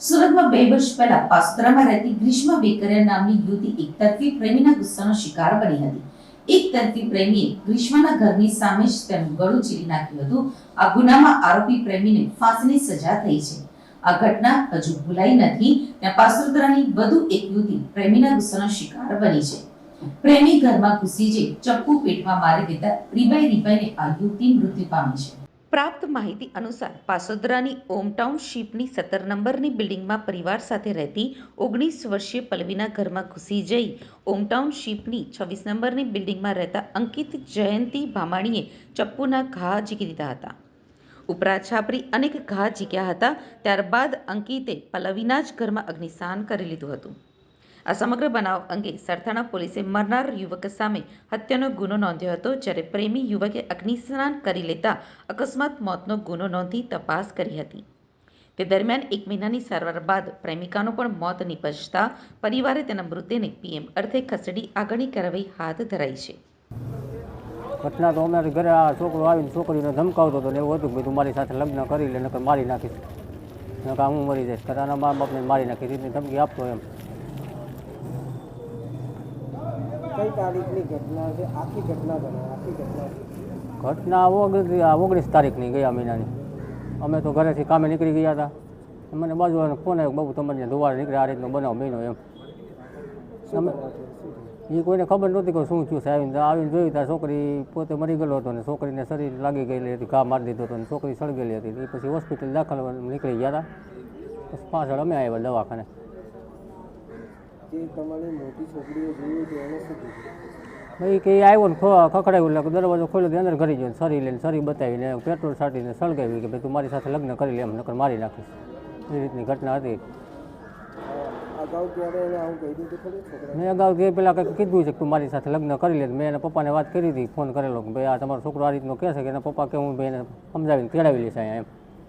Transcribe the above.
સુરતમાં બે વર્ષ પહેલા પાસ્ત્રામાં રહેતી ગ્રીષ્મા બેકરિયા નામની યુવતી એકતરફી પ્રેમીના ગુસ્સાનો શિકાર બની હતી. એકતરફી પ્રેમીએ ગ્રીષ્માના ઘરની સામે જ તેનું ગળું ચીરી નાખ્યું હતું. આ ગુનામાં આરોપી પ્રેમીને ફાંસીની સજા થઈ છે. આ ઘટના હજુ ભૂલાઈ નથી. ત્યાં પાસોદરાની વધુ એક યુવતી પ્રેમીના ગુસ્સાનો શિકાર બની છે. પ્રેમી ઘરમાં ઘૂસી જઈ ચપ્પુ પેટમાં મારી દેતા રીબાઈ રીબાઈને આ યુવતી મૃત્યુ પામી છે. પ્રાપ્ત માહિતી અનુસાર પાસોદરાની ઓમ ટાઉનશીપની સત્તર નંબરની બિલ્ડિંગમાં પરિવાર સાથે રહેતી ઓગણીસ વર્ષીય પલવીના ઘરમાં ઘૂસી જઈ ઓમ ટાઉનશીપની છવ્વીસ નંબરની બિલ્ડિંગમાં રહેતા અંકિત જયંતી ભામાણીએ ચપ્પુના ઘા ઝીકી દીધા હતા. ઉપરાંત છાપરી અનેક ઘા ઝીક્યા હતા. ત્યારબાદ અંકિતે પલ્લવીના જ ઘરમાં અગ્નિસાન કરી લીધું હતું. આ સમગ્ર બનાવ અંગે સરથાણા પોલીસે મરનાર યુવક સામે હત્યાનો ગુનો નોંધ્યો હતો, જ્યારે પ્રેમી યુવકે અગ્નિસ્નાન કરી લેતા અકસ્માત મોતનો ગુનો નોંધી તપાસ કરી હતી. તે દરમિયાન એક મહિનાની સારવાર બાદ પ્રેમિકાનું પણ મોત નિપજતા પરિવારે તેના મૃતદેહને પીએમ અર્થે ખસેડી આગળની કાર્યવાહી હાથ ધરાઈ છે. ઘટના તો અમારે ઘરે આ છોકરો આવીને છોકરીને ધમકાવતો હતો ને એવું હતું કે તું મારી સાથે લગ્ન કરી લે, નકર મારી નાખીશ. નકર હું મરી જઈશ તારા મા બાપને મારી નાખીશ એટલે ધમકી આપતો એમ. કઈ તારીખની ઘટના છે? આખી ઘટના જણાવો આખી ઘટના ઘટના ઓગણીસ તારીખની ગયા મહિનાની અમે તો ઘરેથી કામે નીકળી ગયા હતા. મને બાજુ ફોન આવ્યો બાબુ તમારે ધોવાડ નીકળે આ રીતનો બનાવ મહિનો એમ. અમે એ કોઈને ખબર નહોતી કે શું થયું છે. આવીને આવીને જોયું ત્યાં છોકરી પોતે મરી ગયેલો હતો ને છોકરીને શરીર લાગી ગયેલી હતી ઘા મારી દીધો હતો ને છોકરી સળગેલી હતી. એ પછી હોસ્પિટલ દાખલ નીકળી ગયા હતા પાછળ અમે આવ્યા દવાખાને. જે તમારી મોટી છોકરીઓ જોયું હતું એને શું ભાઈ કે આવ્યો ને ખો- ખખડાવ્યું એટલે દરવાજો ખોલ્યો અંદર ઘરી ગયો ને સરી લઈને સરી બતાવીને પેટ્રોલ છાંટીને સળગાવી કે ભાઈ તું મારી સાથે લગ્ન કરી લે એમ નકર મારી નાખીશ. એ રીતની ઘટના હતી. મેં અગાઉ કે પેલા કંઈક કીધું છે કે તું મારી સાથે લગ્ન કરી લે મેં એના પપ્પાને વાત કરી હતી ફોન કરેલો કે ભાઈ આ તમારો છોકરો આ રીતનો કહે છે કે એના પપ્પા કે હું ભાઈ એને સમજાવીને તેડાવી લઈશ અહીંયા એમ.